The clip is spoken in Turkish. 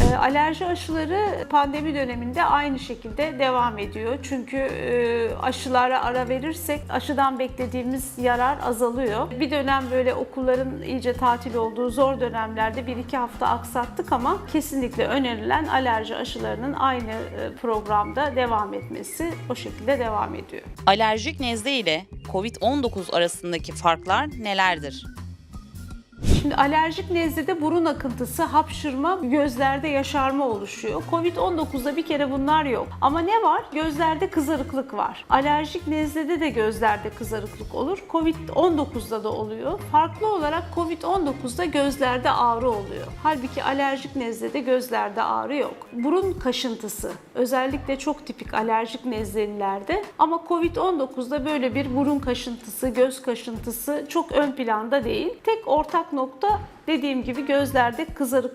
E, Alerji aşıları pandemi döneminde aynı şekilde devam ediyor. Çünkü e, aşılara ara verirsek aşıdan beklediğimiz yarar azalıyor. Bir dönem böyle okulların iyice tatil olduğu zor dönemlerde bir iki hafta aksattık ama kesinlikle önerilen alerji aşılarının aynı e, programda devam etmesi o şekilde devam ediyor. Alerjik nezle ile COVID-19 arasındaki farklar nelerdir? Şimdi alerjik nezlede burun akıntısı, hapşırma, gözlerde yaşarma oluşuyor. Covid-19'da bir kere bunlar yok. Ama ne var? Gözlerde kızarıklık var. Alerjik nezlede de gözlerde kızarıklık olur. Covid-19'da da oluyor. Farklı olarak Covid-19'da gözlerde ağrı oluyor. Halbuki alerjik nezlede gözlerde ağrı yok. Burun kaşıntısı özellikle çok tipik alerjik nezlelilerde ama Covid-19'da böyle bir burun kaşıntısı, göz kaşıntısı çok ön planda değil. Tek ortak nokta dediğim gibi gözlerde kızarıklık